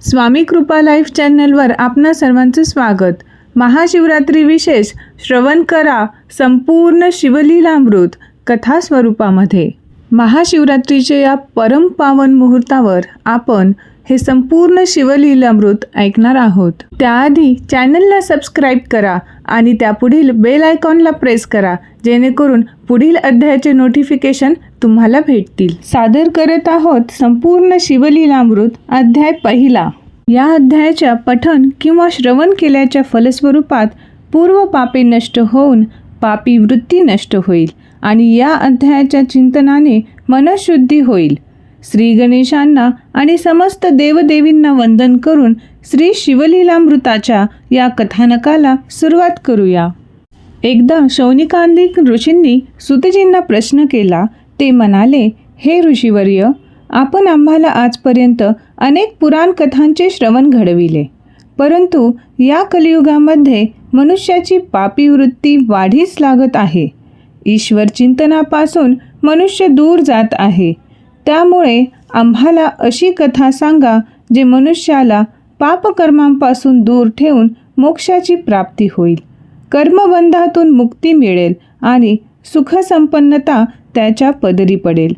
स्वामी कृपा लाईव्ह चॅनलवर आपणा सर्वांचं स्वागत. महाशिवरात्री विशेष श्रवण करा संपूर्ण शिवलीलामृत कथा स्वरूपामध्ये महाशिवरात्रीच्या या परम पावन मुहूर्तावर आपण हे संपूर्ण शिवलीलामृत ऐकणार आहोत. त्याआधी चॅनलला सबस्क्राईब करा आणि त्यापुढील बेल आयकॉनला प्रेस करा जेणेकरून पुढील अध्यायाचे नोटिफिकेशन तुम्हाला भेटतील. सादर करत आहोत संपूर्ण शिवलीलामृत अध्याय पहिला. या अध्यायाच्या पठन किंवा श्रवण केल्याच्या फलस्वरूपात पूर्व पापे नष्ट होऊन पापी वृत्ती नष्ट होईल आणि या अध्यायाच्या चिंतनाने मनशुद्धी होईल. श्री गणेशांना आणि समस्त देवदेवींना वंदन करून श्री शिवलीलामृताच्या या कथानकाला सुरुवात करूया. एकदा शौनिकांदिक ऋषींनी सुतजींना प्रश्न केला ते म्हणाले हे ऋषीवर्य आपण आम्हाला आजपर्यंत अनेक पुराण कथांचे श्रवण घडविले. परंतु या कलियुगामध्ये मनुष्याची पापी वृत्ती वाढीस लागत आहे. ईश्वर चिंतनापासून मनुष्य दूर जात आहे. त्यामुळे आम्हाला अशी कथा सांगा जे मनुष्याला पापकर्मांपासून दूर ठेवून मोक्षाची प्राप्ती होईल. कर्मबंधातून मुक्ती मिळेल आणि सुखसंपन्नता त्याच्या पदरी पडेल.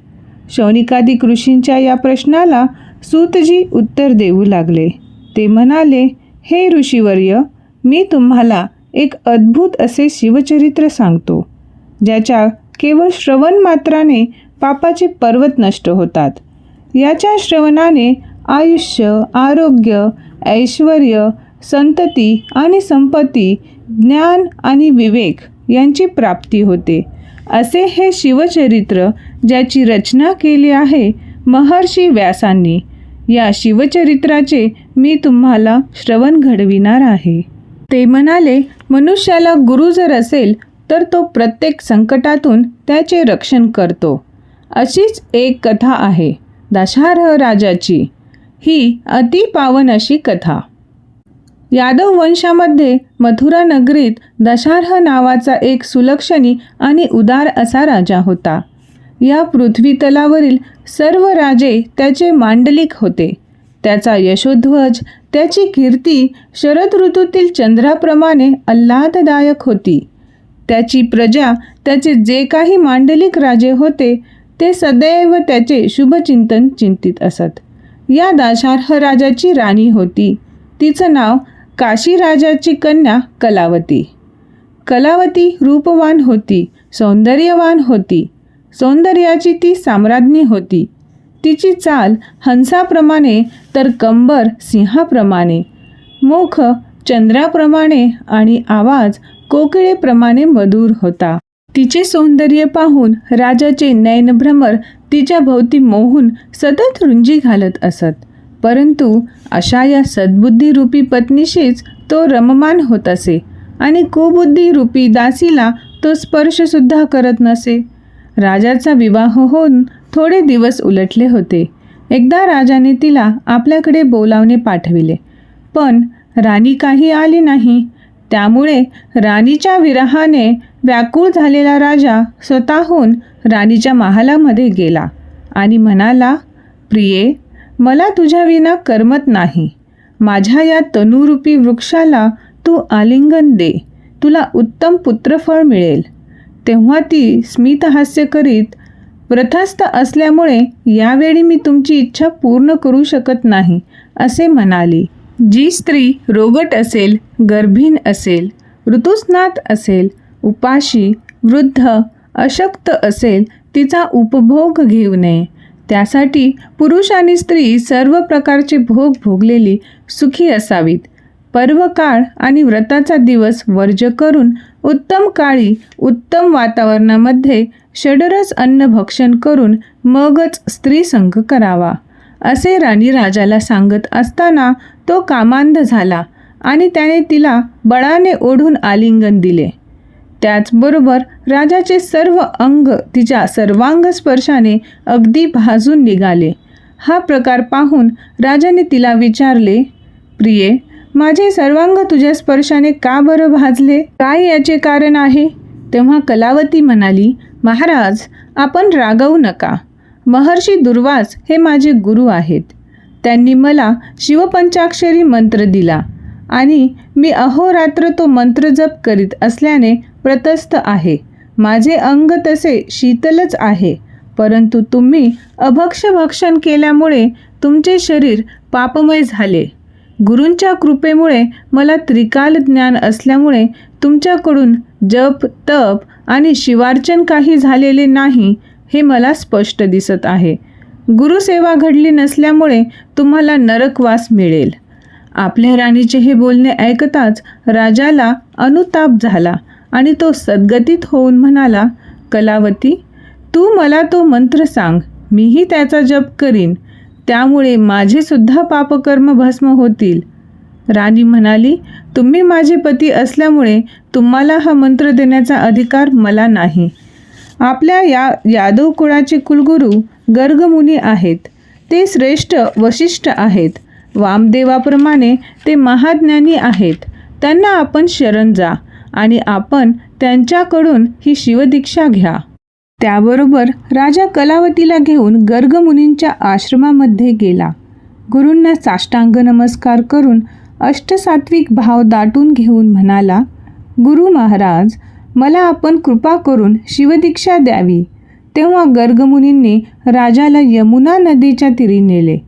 शौनिकादिक ऋषींच्या या प्रश्नाला सूतजी उत्तर देऊ लागले. ते म्हणाले हे ऋषीवर्य मी तुम्हाला एक अद्भुत असे शिवचरित्र सांगतो ज्याच्या केवळ श्रवण मात्राने पापाचे पर्वत नष्ट होतात. याच्या श्रवणाने आयुष्य आरोग्य ऐश्वर संतती आणि संपत्ती ज्ञान आणि विवेक यांची प्राप्ती होते. असे हे शिवचरित्र ज्याची रचना केली आहे महर्षी व्यासांनी. या शिवचरित्राचे मी तुम्हाला श्रवण घडविणार आहे. ते म्हणाले मनुष्याला गुरु जर असेल तर तो प्रत्येक संकटातून त्याचे रक्षण करतो. अशीच एक कथा आहे दशारह राजाची ही अति पावन अशी कथा. यादव वंशामध्ये मथुरा नगरीत दशार्ह नावाचा एक सुलक्षणी आणि उदार असा राजा होता. या पृथ्वीतलावरील सर्व राजे त्याचे मांडलिक होते. त्याचा यशोध्वज त्याची कीर्ती शरद ऋतूतील चंद्राप्रमाणे आल्हाददायक होती. त्याची प्रजा त्याचे जे काही मांडलिक राजे होते ते सदैव त्याचे शुभचिंतन चिंतित असत. या दाशार्ह राजाची राणी होती. तिचं नाव काशी राजाची कन्या कलावती. कलावती रूपवान होती सौंदर्यवान होती. सौंदर्याची ती साम्राज्ञी होती. तिची चाल हंसाप्रमाणे तर कंबर सिंहाप्रमाणे. मुख चंद्राप्रमाणे आणि आवाज कोकिळेप्रमाणे मधुर होता. तिचे सौंदर्य पाहून राजाचे नयनभ्रमर तिच्या भोवती मोहून सतत रुंजी घालत असत. परंतु अशा या सद्बुद्धी रूपी पत्नीशीच तो रममान होत असे आणि कुबुद्धी रूपी दासीला तो स्पर्शसुद्धा करत नसे. राजाचा विवाह होऊन थोडे दिवस उलटले होते. एकदा राजाने तिला आपल्याकडे बोलावणे पाठविले. पण राणी काही आली नाही. त्यामुळे राणीच्या विरहाने व्याकुळ झालेला राजा स्वतःहून राणीच्या महालामध्ये गेला आणि म्हणाला प्रिये मला तुझ्या विना करमत नाही. माझ्या या तनुरूपी वृक्षाला तू आलिंगन दे. तुला उत्तम पुत्रफळ मिळेल. तेव्हा ती स्मितहास्य करीत व्रथस्थ असल्यामुळे यावेळी मी तुमची इच्छा पूर्ण करू शकत नाही असे म्हणाली. जी स्त्री रोगट असेल गर्भीण असेल ऋतुस्नात असेल उपाशी वृद्ध अशक्त असेल तिचा उपभोग घेऊ नये. त्यासाठी पुरुष आणि स्त्री सर्व प्रकारचे भोग भोगलेली सुखी असावीत. पर्वकाळ आणि व्रताचा दिवस वर्ज करून उत्तम काळी उत्तम वातावरणामध्ये षडरस अन्न भक्षण करून मगच स्त्री संघ करावा असे राणी राजाला सांगत असताना तो कामांध झाला आणि त्याने तिला बळाने ओढून आलिंगन दिले. त्याचबरोबर राजाचे सर्व अंग तिच्या सर्वांग स्पर्शाने अगदी भाजून निघाले. हा प्रकार पाहून राजाने तिला विचारले प्रिये माझे सर्वांग तुझ्या स्पर्शाने का बरं भाजले? काय याचे कारण आहे? तेव्हा कलावती म्हणाली महाराज आपण रागवू नका. महर्षी दुर्वास हे माझे गुरु आहेत. त्यांनी मला शिवपंचाक्षरी मंत्र दिला आणि मी अहोरात्र तो मंत्र जप करीत असल्याने प्रतस्थ आहे. माझे अंग तसे शीतलच आहे. परंतु तुम्ही अभक्ष भक्षण केल्यामुळे तुमचे शरीर पापमय झाले. गुरूंच्या कृपेमुळे मला त्रिकाल ज्ञान असल्यामुळे तुमच्याकडून जप तप आणि शिवार्चन काही झालेले नाही हे मला स्पष्ट दिसत आहे. गुरुसेवा घडली नसल्यामुळे तुम्हाला नरकवास मिळेल. आपल्या राणीचे हे बोलणे ऐकताच राजाला अनुताप झाला. आणि तो सद्गतीत होऊन म्हणाला कलावती तू मला तो मंत्र सांग. मीही त्याचा जप करीन. त्यामुळे माझेसुद्धा पापकर्म भस्म होतील. राणी म्हणाली तुम्ही माझे पती असल्यामुळे तुम्हाला हा मंत्र देण्याचा अधिकार मला नाही. आपल्या या यादव कुळाचे कुलगुरू गर्गमुनी आहेत. ते श्रेष्ठ वशिष्ठ आहेत. वामदेवाप्रमाणे ते महाज्ञानी आहेत. त्यांना आपण शरण जा. आणि आपण त्यांच्याकडून ही शिवदीक्षा घ्या. त्याबरोबर राजा कलावतीला घेऊन गर्गमुनींच्या आश्रमामध्ये गेला. गुरूंना साष्टांग नमस्कार करून अष्टसात्विक भाव दाटून घेऊन म्हणाला गुरु महाराज मला आपण कृपा करून शिवदीक्षा द्यावी. तेव्हा गर्गमुनींनी राजाला यमुना नदीच्या तीरी नेले.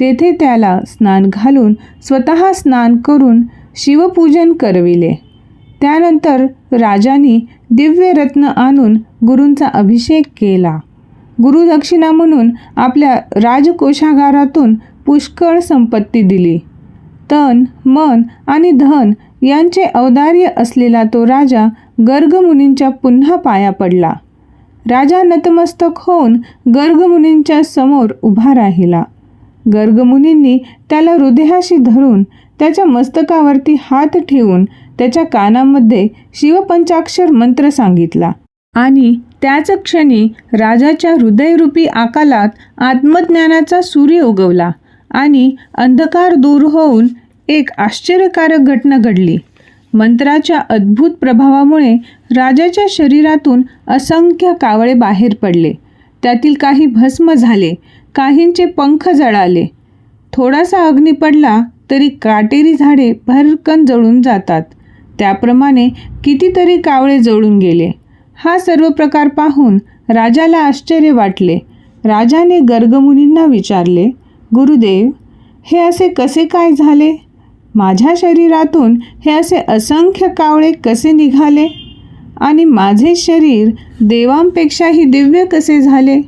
तेथे त्याला स्नान घालून स्वतः स्नान करून शिवपूजन करविले. त्यानंतर राजांनी दिव्य रत्न आणून गुरूंचा अभिषेक केला. गुरुदक्षिणा म्हणून आपल्या राजकोषागारातून पुष्कळ संपत्ती दिली. तन मन आणि धन यांचे औदार्य असलेला तो राजा गर्गमुनींच्या पुन्हा पाया पडला. राजा नतमस्तक होऊन गर्गमुनींच्या समोर उभा राहिला. गर्गमुनींनी त्याला हृदयाशी धरून त्याच्या मस्तकावरती हात ठेवून त्याच्या कानामध्ये शिवपंचाक्षर मंत्र सांगितला. आणि त्याच क्षणी राजाच्या हृदयरूपी आकालात आत्मज्ञानाचा सूर्य उगवला आणि अंधकार दूर होऊन एक आश्चर्यकारक घटना घडली. मंत्राच्या अद्भुत प्रभावामुळे राजाच्या शरीरातून असंख्य कावळे बाहेर पडले. त्यातील काही भस्म झाले काहींचे पंख जळाले. थोडासा अग्नी पडला तरी काटेरी झाडे भरकन जळून जातात. त्याप्रमाणे कितीतरी कावळे जळून गेले. हा सर्व प्रकार पाहून राजाला आश्चर्य वाटले. राजाने गर्गमुनींना विचारले गुरुदेव हे असे कसे काय झाले? माझ्या शरीरातून हे असे असंख्य कावळे कसे निघाले? आणि माझे शरीर देवांपेक्षाही दिव्य कसे झाले?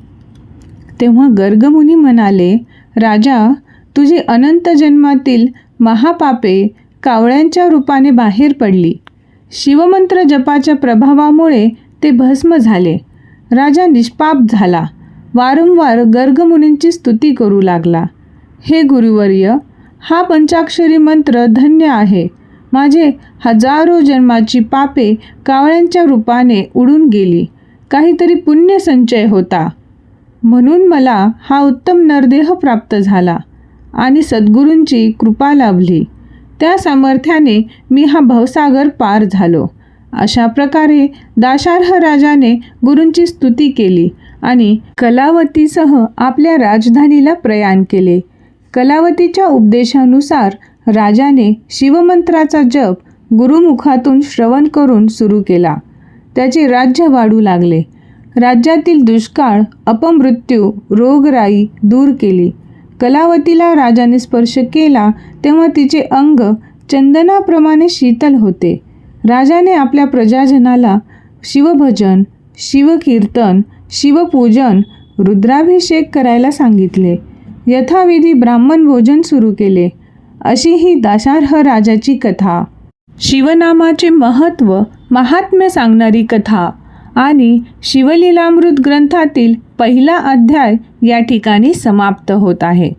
तेव्हा गर्गमुनी म्हणाले राजा तुझी अनंत जन्मातील महापापे कावळ्यांच्या रूपाने बाहेर पडली. शिवमंत्र जपाच्या प्रभावामुळे ते भस्म झाले. राजा निष्पाप झाला. वारंवार गर्गमुनींची स्तुती करू लागला. हे गुरुवर्य हा पंचाक्षरी मंत्र धन्य आहे. माझे हजारो जन्माची पापे कावळ्यांच्या रूपाने उडून गेली. काहीतरी पुण्य संचय होता. म्हणून मला हा उत्तम नरदेह प्राप्त झाला. आणि सद्गुरूंची कृपा लाभली. त्या सामर्थ्याने मी हा भवसागर पार झालो. अशा प्रकारे दाशार्ह राजाने गुरूंची स्तुती केली आणि कलावतीसह आपल्या राजधानीला प्रयाण केले. कलावतीच्या उपदेशानुसार राजाने शिवमंत्राचा जप गुरुमुखातून श्रवण करून सुरू केला. त्याचे राज्य वाढू लागले. राज्यातील दुष्काळ अपमृत्यू रोगराई दूर केली. कलावतीला राजाने स्पर्श केला तेव्हा तिचे अंग चंदनाप्रमाणे शीतल होते. राजाने आपल्या प्रजाजनाला शिवभजन शिवकीर्तन शिवपूजन रुद्राभिषेक करायला सांगितले. यथाविधी ब्राह्मण भोजन सुरू केले. अशी ही दाशार्ह राजाची कथा. शिवनामाचे महत्त्व महात्म्य सांगणारी कथा. आणि शिवलीलामृत ग्रंथातील पहिला अध्याय या ठिकाणी समाप्त होत आहे.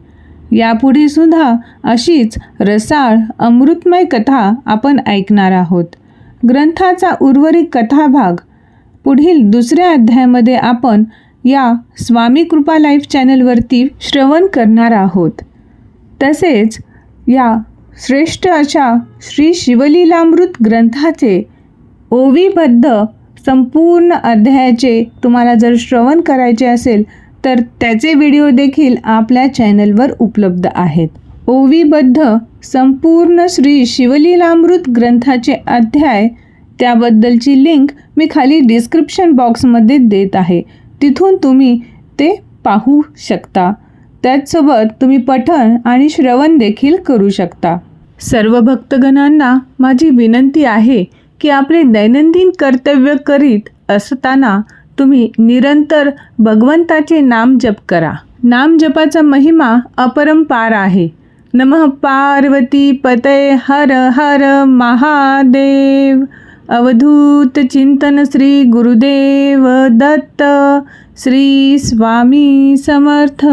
यापुढे सुद्धा अशीच रसाळ अमृतमय कथा आपण ऐकणार आहोत. ग्रंथाचा उर्वरित कथाभाग. पुढील दुसऱ्या अध्यायामध्ये आपण या स्वामी कृपा लाईफ चॅनलवरती श्रवण करणार आहोत. तसेच या श्रेष्ठ अशा श्री शिवलीलामृत ग्रंथाचे ओवीबद्ध संपूर्ण अध्यायाचे तुम्हाला जर श्रवण करायचे असेल तर त्याचे व्हिडिओ देखील आपल्या चॅनलवर उपलब्ध आहेत. ओवीबद्ध संपूर्ण श्री शिवलीलामृत ग्रंथाचे अध्याय त्याबद्दलची लिंक मी खाली डिस्क्रिप्शन बॉक्समध्ये देत आहे. तिथून तुम्ही ते पाहू शकता. त्याचसोबत तुम्ही पठण आणि श्रवण देखील करू शकता. सर्व भक्तगणांना माझी विनंती आहे की आपले दैनंदिन कर्तव्य करीत असताना तुम्ही निरंतर भगवंताचे नाम जप करा. नाम जपाचा महिमा अपरंपार आहे. नमः पार्वती पतय हर हर महादेव. अवधूत चिंतन श्री गुरुदेव दत्त. श्री स्वामी समर्थ.